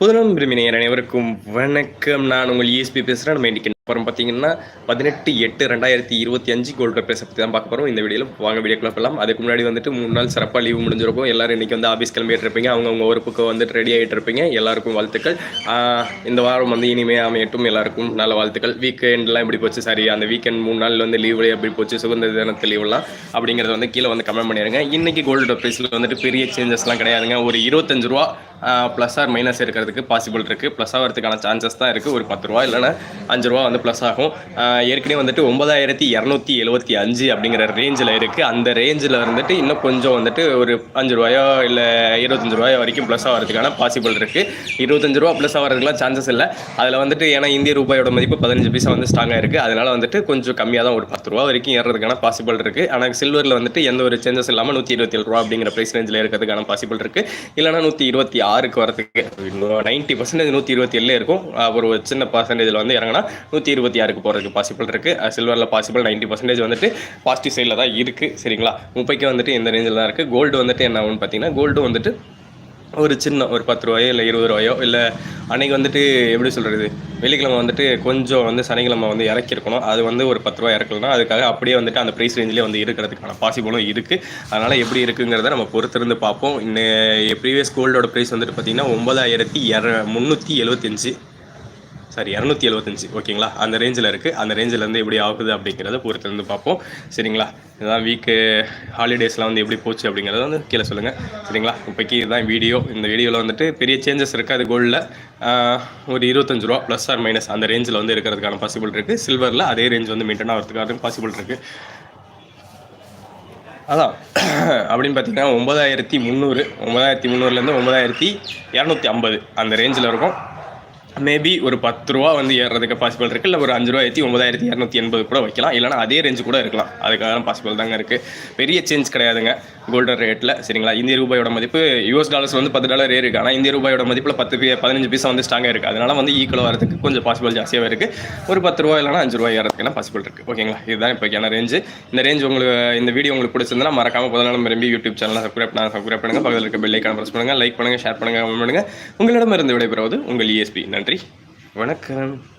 புதுனம் விரும்பினர் அனைவருக்கும் வணக்கம். நான் உங்கள் இஎஸ்பி பேசுகிறேன் நம்ம இன்னைக்கு அப்புறம் பார்த்தீங்கன்னா பதினெட்டு எட்டு ரெண்டாயிரத்தி இருபத்தி அஞ்சு கோல்டு பேச பற்றி தான் பார்க்க போகிறோம் இந்த வீடியோவில் வாங்க வீடியோக்குள்ள போகலாம் அதுக்கு முன்னாடி வந்துட்டு மூணு நாள் சிறப்பாக லீவு முடிஞ்சிருக்கும். எல்லாரும் இன்றைக்கி வந்து ஆஃபீஸ் கிளம்பிட்டு இருப்பீங்க அவங்கவுங்க ஒரு பக்கம் வந்துட்டு ரெடி ஆகிட்டு இருப்பீங்க எல்லாருக்கும் வாழ்த்துக்கள். இந்த வாரம் வந்து இனிமே அமையட்டும். எல்லாருக்கும் நல்ல வாழ்த்துக்கள். வீக்கெண்ட்லாம் எப்படி போச்சு? சரி அந்த வீக்கெண்ட் மூணு நாள் வந்து லீவ்லேயே எப்படி போச்சு? சுதந்திர தினத்து லீவ்லாம் அப்படிங்கிறத வந்து கீழே வந்து கமெண்ட் பண்ணிடுங்க இன்றைக்கி கோல்டு ப்ரைஸில் வந்துட்டு பெரிய சேஞ்சஸ்லாம் கிடையாதுங்க. ஒரு இருபத்தஞ்சு ரூபா ப்ளஸ் ஆர் மைனஸ் இருக்கிறதுக்கு பாசிபிள் இருக்குது ப்ளஸ் ஆகிறதுக்கான சான்சஸ் தான் இருக்குது ஒரு பத்து ரூபா இல்லைன்னா அஞ்சு ரூபா வந்து ப்ளஸ் ஆகும். ஏற்கனவே வந்துட்டு ஒன்பதாயிரத்தி இரநூத்தி எழுபத்தி அஞ்சு அப்படிங்கிற ரேஞ்சில் இருக்குது அந்த ரேஞ்சில் வந்துட்டு இன்னும் கொஞ்சம் வந்துட்டு ஒரு அஞ்சு ரூபாயோ இல்லை இருபத்தஞ்சு ரூபாயோ வரைக்கும் ப்ளஸ் ஆகிறதுக்கான பாசிபிள் இருக்குது இருபத்தஞ்சு ரூபா ப்ளஸ் ஆகிறதுக்குலாம் சான்சஸ் இல்லை. அதில் வந்துட்டு ஏன்னா இந்திய ரூபாயோட மதிப்பு பதினஞ்சு பைசா வந்து ஸ்ட்ராங்காக இருக்குது அதனால் வந்துட்டு கொஞ்சம் கம்மியாக தான் ஒரு பத்து ரூபா வரைக்கும் ஏறதுக்கான பாசிபிள் இருக்குது ஆனால் சில்வரில் வந்துட்டு எந்த ஒரு சேஞ்சஸ் இல்லாமல் நூற்றி இருபத்தி ஏழு ரூபா அப்படிங்கிற ப்ரைஸ் ரேஞ்சில் இருக்கிறதுக்கான பாசிபிள் இருக்குது இல்லைனா நூற்றி இருபத்தி ஆறுக்கு வரதுக்கு நைன்ட்டி பர்சன்டேஜ் நூற்றி இருபத்தி ஏழு இருக்கும். ஒரு சின்ன பர்சன்டேஜில் வந்து இறங்கினா நூற்றி இருபத்தி ஆறுக்கு போகிறதுக்கு பாசிபிள் இருக்குது சில்வரில் பாசிபிள் நைன்ட்டி பர்சன்டேஜ் வந்துட்டு பாசிட்டிவ் சைடில் தான் இருக்குது சரிங்களா? முப்பைக்கு வந்துட்டு இந்த ரேஞ்சில் தான் இருக்குது கோல்டு வந்துட்டு என்ன ஆகும்னு பார்த்தீங்கன்னா கோல்டு வந்துட்டு ஒரு சின்ன ஒரு பத்து ரூபாயோ இல்லை இருபது ரூபாயோ இல்லை அன்னைக்கு வந்துட்டு எப்படி சொல்கிறது வெள்ளிக்கிழமை வந்துட்டு கொஞ்சம் வந்து சனிக்கிழமை வந்து இறக்கிருக்கணும் அது வந்து ஒரு பத்து ரூபா இறக்கலனா அதுக்காக அப்படியே வந்துட்டு அந்த ப்ரைஸ் ரேஞ்சிலே வந்து இருக்கிறதுக்கான பாசிபிளும் இருக்குது அதனால் எப்படி இருக்குங்கிறத நம்ம பொறுத்திருந்து பார்ப்போம். இன்னும் ப்ரீவியஸ் கோல்டோட ப்ரைஸ் வந்துட்டு பார்த்திங்கன்னா ஒன்பதாயிரத்தி இர முந்நூற்றி எழுபத்தஞ்சு சாரி இரநூத்தி எழுபத்தஞ்சு ஓகேங்களா? அந்த ரேஞ்சில் இருக்குது அந்த ரேஞ்சில் இருந்து எப்படி ஆகுது அப்படிங்கிறத பொறுத்திருந்து பார்ப்போம். சரிங்களா? இதுதான் வீக்கு ஹாலிடேஸ்லாம் வந்து எப்படி போச்சு அப்படிங்கிறத வந்து கீழே சொல்லுங்கள் சரிங்களா? இப்போக்கி இதுதான் வீடியோ இந்த வீடியோவில் வந்துட்டு பெரிய சேஞ்சஸ் இருக்காது கோல்டில் ஒரு இருபத்தஞ்சு ரூபா ப்ளஸ் ஆர் மைனஸ் அந்த ரேஞ்சில் வந்து இருக்கிறதுக்கான பாசிபிள் இருக்குது சில்வரில் அதே ரேஞ்ச் வந்து மெயின்டைன் ஆகிறதுக்கான பாசிபிள் இருக்குது அதான். அப்படின்னு பார்த்தீங்கன்னா ஒன்பதாயிரத்தி முந்நூறு ஒன்பதாயிரத்தி முந்நூறுலேருந்து ஒம்பதாயிரத்தி இரநூத்தி ஐம்பது அந்த ரேஞ்சில் இருக்கும். மேபி ஒரு பத்து ரூபா வந்து ஏறுறதுக்கு பாசிபிள் இருக்குது இல்லை ஒரு அஞ்சு ரூபா ஏற்றி ஒன்பதாயிரத்தி இரநூத்தி எண்பது கூட வைக்கலாம். இல்லைனா அதே ரேஞ்சு கூட இருக்கலாம். அதுக்காக பாசிபிள் தாங்க இருக்குது பெரிய சேஞ்ச் கிடையாதுங்க. கோல்டன் ரேட்டில் சரிங்களா? இந்திய ரூபாயோட மதிப்பு யூஎஸ் டாலர்ஸ் வந்து பத்து டாலர் ஏறி இருக்கு. ஆனால் இந்திய ரூபாயோட மதிப்பில் பத்து பே பதினஞ்சு பைசா வந்து ஸ்ட்ராங்காக இருக்குது அதனால வந்து ஈக்குவல் வரதுக்கு கொஞ்சம் பாசிபிள் ஜாஸ்தியாக இருக்குது ஒரு பத்து ரூபா இல்லைனா அஞ்சு ரூபா ஏறதுக்குலாம் பாசிபிள் இருக்குது ஓகேங்களா இதுதான் இப்போக்கான ரேஞ்சு இந்த ரேஞ்ச் உங்களுக்கு இந்த வீடியோ உங்களுக்கு பிடிச்சிருந்தா மறக்காம பதினாலும் விரும்பி யூடியூப் சேனலில் சப்ஸ்கிரைப் பண்ண சப்ஸ்கிரைப் பண்ணுங்கள் பக்கத்தில் இருக்க பெல்லைக்கான ப்ரெஸ் பண்ணுங்கள் லைக் பண்ணுங்கள் ஷேர் பண்ணுங்கள் கமெண்ட் பண்ணுங்கள் உங்களிடமிருந்து விடைபெறுவது உங்கள் இஎஸ்பி நன்றி. நன்றி. வணக்கம்.